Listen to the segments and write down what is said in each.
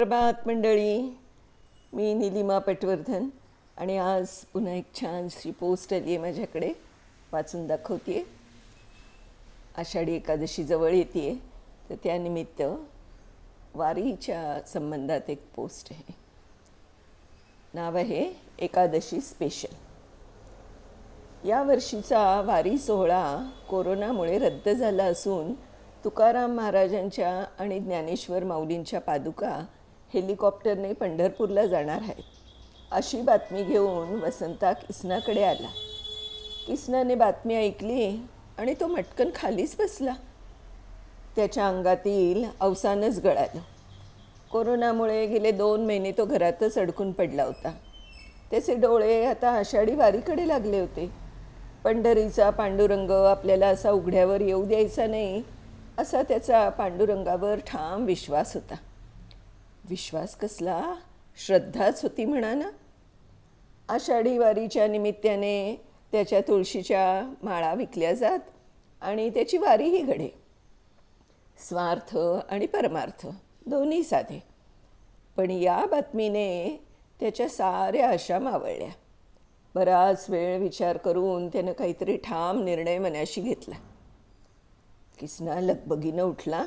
प्रभात मंडळी मी निलिमा पटवर्धन आणि आज पुन्हा एक छानशी पोस्ट आली आहे माझ्याकडे वाचून दाखवते आषाढी एकादशी जवळ येते तर त्यानिमित्त वारीच्या संबंधात एक पोस्ट आहे. नाव आहे एकादशी स्पेशल या वर्षीचा वारी सोहळा कोरोनामुळे रद्द झाला असून तुकाराम महाराजांच्या आणि ज्ञानेश्वर माऊलींच्या पादुका हेलिकॉप्टरने पंढरपूरला जाणार आहेत अशी बातमी घेऊन वसंता किसनाकडे आला. किसनाने बातमी ऐकली आणि तो मटकन खालीच बसला. त्याच्या अंगातील अवसानच गळालं. कोरोनामुळे गेले दोन महिने तो घरातच अडकून पडला होता. त्याचे डोळे आता आषाढी वारीकडे लागले होते. पंढरीचा पांडुरंग आपल्याला असा उघड्यावर येऊ द्यायचा नाही असा त्याचा पांडुरंगावर ठाम विश्वास होता. विश्वास कसला? श्रद्धाच होती म्हणा ना. आषाढी वारीच्या निमित्ताने त्याच्या तुळशीच्या माळा विकल्या जात आणि त्याची वारीही घडे. स्वार्थ आणि परमार्थ दोन्ही साधे. पण या बातमीने त्याच्या साऱ्या आशा मावळल्या. बराच वेळ विचार करून त्यानं काहीतरी ठाम निर्णय मनाशी घेतला. किसना लगबगीनं उठला.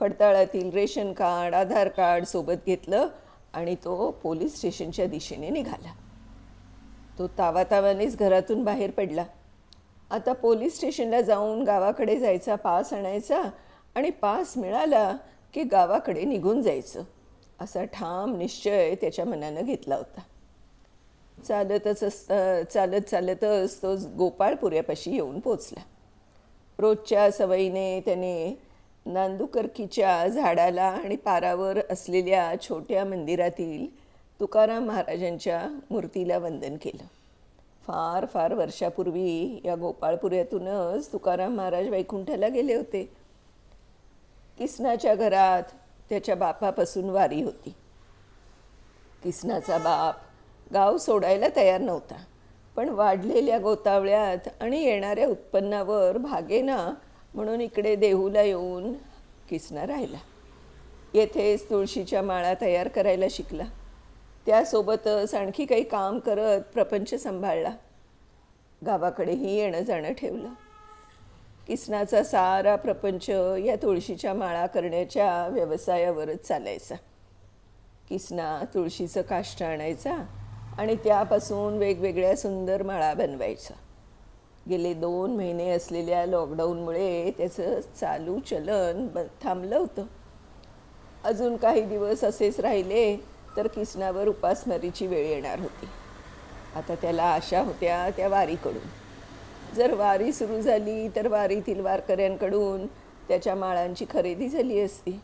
फडताळातील रेशन कार्ड आधार कार्ड सोबत घेतलं आणि तो पोलीस स्टेशनच्या दिशेने निघाला. तो तावातावानेच घरातून बाहेर पडला. आता पोलीस स्टेशनला जाऊन गावाकडे जायचा पास आणायचा आणि पास मिळाला की गावाकडे निघून जायचं असा ठाम निश्चय त्याच्या मनानं घेतला होता. चालतच असता चालत चालतच तो गोपाळपुऱ्यापाशी येऊन पोचला. रोजच्या सवयीने त्याने नांदुकर्कीच्या झाडाला आणि पारावर असलेल्या छोट्या मंदिरातील तुकाराम महाराजांच्या मूर्तीला वंदन केलं. फार फार वर्षापूर्वी या गोपाळपुऱ्यातूनच तुकाराम महाराज वैकुंठाला गेले होते. किसनाच्या घरात त्याच्या बापापासून वारी होती. किसनाचा बाप गाव सोडायला तयार नव्हता पण वाढलेल्या गोतावळ्यात आणि येणाऱ्या उत्पन्नावर भागेना म्हणून इकडे देहूला येऊन किसना राहिला. येथेच तुळशीच्या माळा तयार करायला शिकला. त्यासोबतच आणखी काही काम करत प्रपंच सांभाळला. गावाकडेही येणं जाणं ठेवलं. किसनाचा सारा प्रपंच या तुळशीच्या माळा करण्याच्या व्यवसायावरच चालायचा. किसना तुळशीचं काष्ट आणायचा आणि त्यापासून वेगवेगळ्या सुंदर माळा बनवायचा. गेले दोन महिने असलेल्या लॉकडाऊनमुळे त्याचं चालू चलन ब थांबलं होतं. अजून काही दिवस असेच राहिले तर किसनावर उपासमारीची वेळ येणार होती. आता त्याला आशा होत्या त्या वारीकडून. जर वारी सुरू झाली तर वारीतील वारकऱ्यांकडून त्याच्या माळांची खरेदी झाली असती.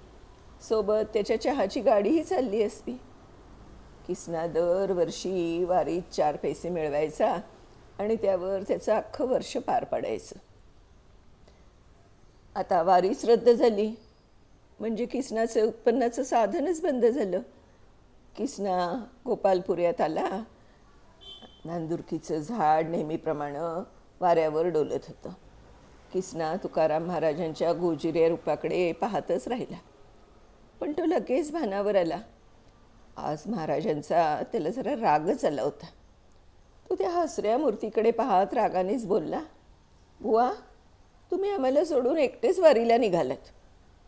सोबत त्याच्या चहाची गाडीही चालली असती. किसना दरवर्षी वारीत चार पैसे मिळवायचा आणि त्यावर त्याचं अख्खं वर्ष पार पाडायचं. आता वारीच रद्द झाली. म्हणजे किसनाचं उत्पन्नाचं साधनच बंद झालं. किसना गोपालपुऱ्यात आला. नांदुरकीचं झाड नेहमीप्रमाणे वाऱ्यावर डोलत होतं. किसना तुकाराम महाराजांच्या गोजिऱ्या रूपाकडे पाहतच राहिला. पण तो लगेच भानावर आला. आज महाराजांचा त्याला जरा रागच आला होता. तो त्या हसऱ्या मूर्तीकडे पाहत रागानेच बोलला बुवा तुम्ही आम्हाला सोडून एकटेच वारीला निघालात.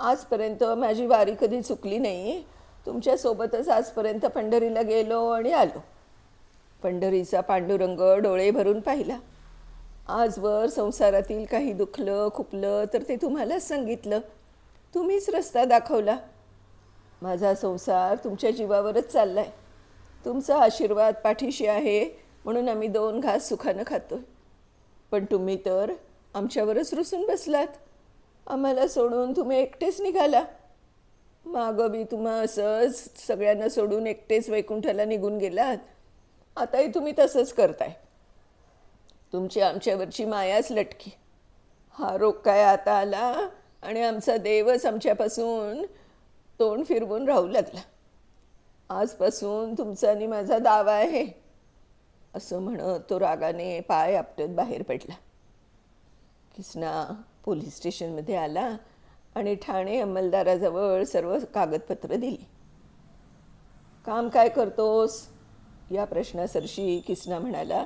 आजपर्यंत माझी वारी कधी चुकली नाही तुमच्यासोबतच आजपर्यंत पंढरीला गेलो आणि आलो. पंढरीचा पांडुरंग डोळे भरून पाहिला. आजवर संसारातील काही दुखलं खुपलं तर ते तुम्हालाच सांगितलं. तुम्हीच रस्ता दाखवला. माझा संसार तुमच्या जीवावरच चाललाय. तुमचा आशीर्वाद पाठीशी आहे. म्हणून आम्ही दोन घास सुखानं खातो पण तुम्ही तर आमच्यावरच रुसून बसलात. आम्हाला सोडून तुम्ही एकटेच निघाला. मागं बी तुम्हा असंच सगळ्यांना सोडून एकटेच वैकुंठाला निघून गेलात. आताही तुम्ही तसंच करताय. तुमची आमच्यावरची मायाच लटकी. हा रोग काय आता आला आणि आमचा देवच आमच्यापासून तोंड फिरवून राहू लागला. आजपासून तुमचा आणि माझा दावा आहे. असं म्हणत तो रागाने पाय आपटत बाहेर पडला. किसना पोलीस स्टेशनमध्ये आला आणि ठाणे अंमलदाराजवळ सर्व कागदपत्र दिली. काम काय करतोस? या प्रश्नासरशी किसना म्हणाला.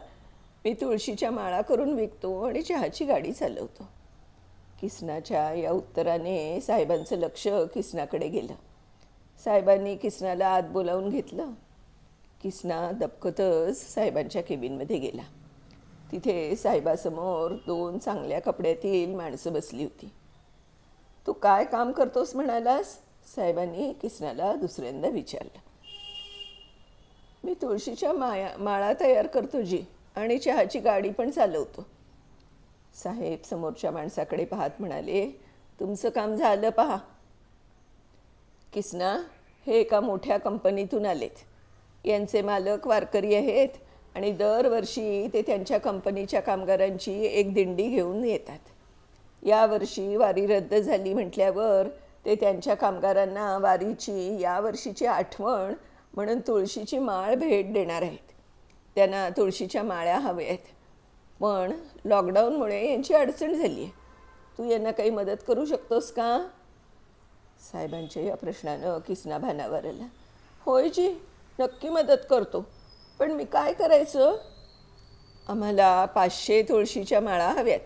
मी तुळशीच्या माळा करून विकतो आणि चहाची गाडी चालवतो. किसनाच्या या उत्तराने साहेबांचं लक्ष किसनाकडे गेलं. साहेबांनी किसनाला आत बोलावून घेतलं. किसना दबकतच साहेबांच्या केबिनमध्ये गेला. तिथे साहेबासमोर दोन चांगल्या कपड्यातील माणसं बसली होती. तू काय काम करतोस म्हणालास? साहेबांनी किसनाला दुसऱ्यांदा विचारलं. मी तुळशीच्या माया माळा तयार करतो जी आणि चहाची गाडी पण चालवतो. साहेब समोरच्या माणसाकडे पाहत म्हणाले तुमचं काम झालं पहा. किसना हे एका मोठ्या कंपनीतून आलेत. यांचे मालक वारकरी आहेत आणि दरवर्षी ते त्यांच्या कंपनीच्या कामगारांची एक दिंडी घेऊन येतात. यावर्षी वारी रद्द झाली म्हटल्यावर ते त्यांच्या कामगारांना वारीची यावर्षीची आठवण म्हणून तुळशीची माळ भेट देणार आहेत. त्यांना तुळशीच्या माळ्या हव्या आहेत. पण लॉकडाऊनमुळे यांची अडचण झाली आहे. तू यांना काही मदत करू शकतोस का? साहेबांच्या या प्रश्नानं किसना भानावर आला. होय जी. नक्की मदत करतो. पण मी काय करायचं? आम्हाला पाचशे तुळशीच्या माळा हव्यात.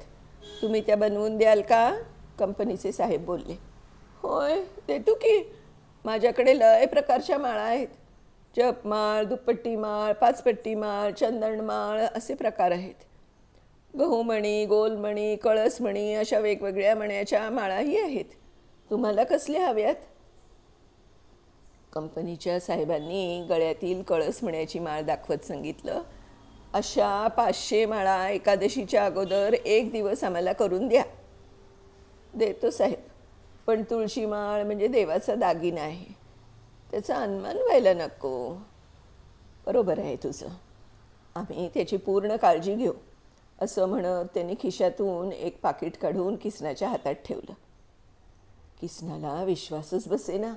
तुम्ही त्या बनवून द्याल का? कंपनीचे साहेब बोलले. होय देतो की. माझ्याकडे लय प्रकारच्या माळा आहेत. जपमाळ दुप्पट्टी माळ पाचपट्टी माळ चंदनमाळ असे प्रकार आहेत. गहूमणी गोलमणी कळसमणी अशा वेगवेगळ्या मण्याच्या माळाही आहेत. तुम्हाला कसल्या हव्यात? कंपनीच्या साहेबांनी गळ्यातील कळस म्हण्याची माळ दाखवत सांगितलं. अशा पाचशे माळा एकादशीच्या अगोदर एक दिवस आम्हाला करून द्या. देतो साहेब. पण तुळशी माळ म्हणजे देवाचा दागिना आहे. त्याचा अनुमान व्हायला नको. बरोबर आहे तुझं. आम्ही त्याची पूर्ण काळजी घेऊ. असं म्हणत त्याने खिशातून एक पाकिट काढून किसनाच्या हातात ठेवलं. किसनाला विश्वासच बसेना.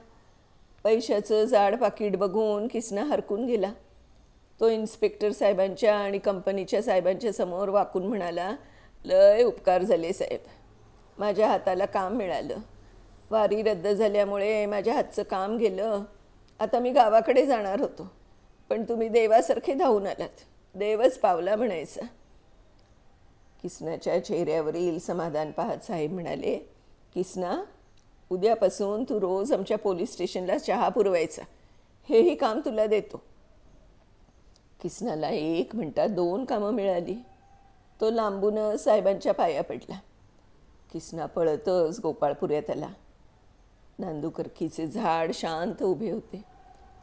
पैशाचं जाड पाकिट बघून किसना हरकून गेला. तो इन्स्पेक्टर साहेबांच्या आणि कंपनीच्या साहेबांच्या समोर वाकून म्हणाला लय उपकार झाले साहेब. माझ्या हाताला काम मिळालं. वारी रद्द झाल्यामुळे माझ्या हातचं काम गेलं. आता मी गावाकडे जाणार होतो. पण तुम्ही देवासारखे धावून आलात. देवच पावला म्हणायचा. किसनाच्या चेहऱ्यावरील समाधान पाहत साहेब म्हणाले किसना उद्यापासून तू रोज आमच्या पोलीस स्टेशनला चहा पुरवायचा. हेही काम तुला देतो. किसनाला एक म्हणता दोन कामं मिळाली. तो लांबून साहेबांच्या पाया पडला. किसना पळतच गोपाळपुऱ्यात आला नांदूकरकीचे झाड शांत उभे होते.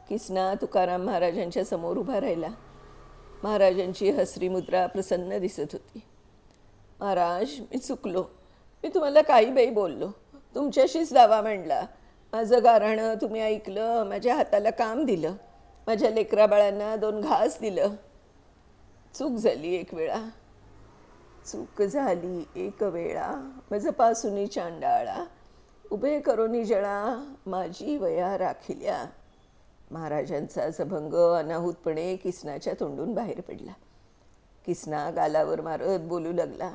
किसना तुकाराम महाराजांच्या समोर उभा राहिला. महाराजांची हसरी मुद्रा प्रसन्न दिसत होती. महाराज मी चुकलो. मी तुम्हाला काही बाई बोललो. तुमच्याशीच दावा मांडला. माझं गाराणं तुम्ही ऐकलं माझ्या हाताला काम दिलं माझ्या लेकराबाळांना दोन घास दिलं. चूक झाली एक वेळा. चूक झाली एक वेळा. माझं पासुनी चांडाळा. उभे करोनी जळा माझी वया राखिल्या. महाराजांचा अभंग अनाहूतपणे किसनाच्या तोंडून बाहेर पडला. किसना गालावर मारत बोलू लागला.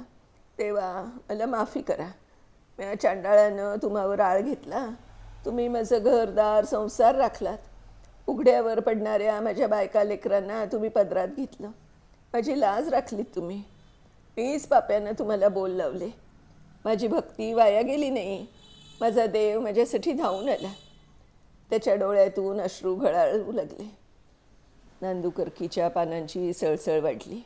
तेव्हा मला माफी करा. चांडाळानं तुम्हावर आळ घेतला. तुम्ही माझं घरदार संसार राखलात. उघड्यावर पडणाऱ्या माझ्या बायका लेकरांना तुम्ही पदरात घेतलं. माझी लाज राखलीत तुम्ही. मीच पाप्यानं तुम्हाला बोल लावले. माझी भक्ती वाया गेली नाही. माझा देव माझ्यासाठी धावून आला. त्याच्या डोळ्यातून अश्रू घळाळू लागले. नांदूकरकीच्या पानांची सळसळ वाढली.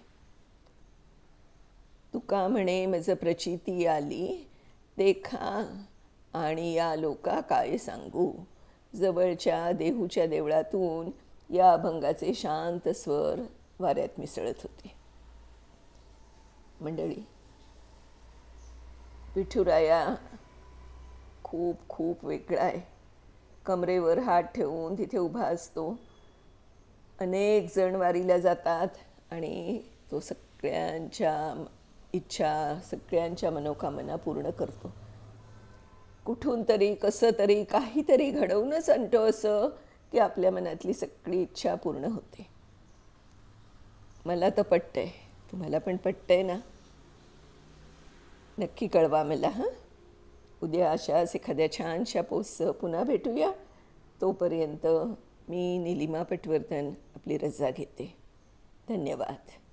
तुका म्हणे माझं प्रचिती आली. देखा आणि या लोका काय सांगू? जवळच्या देहूच्या देवळातून या अभंगाचे शांत स्वर वाऱ्यात मिसळत होते. मंडळी विठुराया खूप खूप वेगळा आहे. कमरेवर हात ठेवून तिथे उभा असतो. अनेक जण वारीला जातात आणि तो सगळ्यांच्या इच्छा सगळ्यांच्या मनोकामना पूर्ण करतो. कुठून तरी कसं तरी काहीतरी घडवूनच आणतो असं की आपल्या मनातली सगळी इच्छा पूर्ण होते. मला तर पटतंय. तुम्हाला पण पटतंय ना? नक्की कळवा मला हां? उद्या अशाच एखाद्या छानशा पोस्टचं पुन्हा भेटूया. तोपर्यंत मी निलिमा पटवर्धन आपली रजा घेते. धन्यवाद.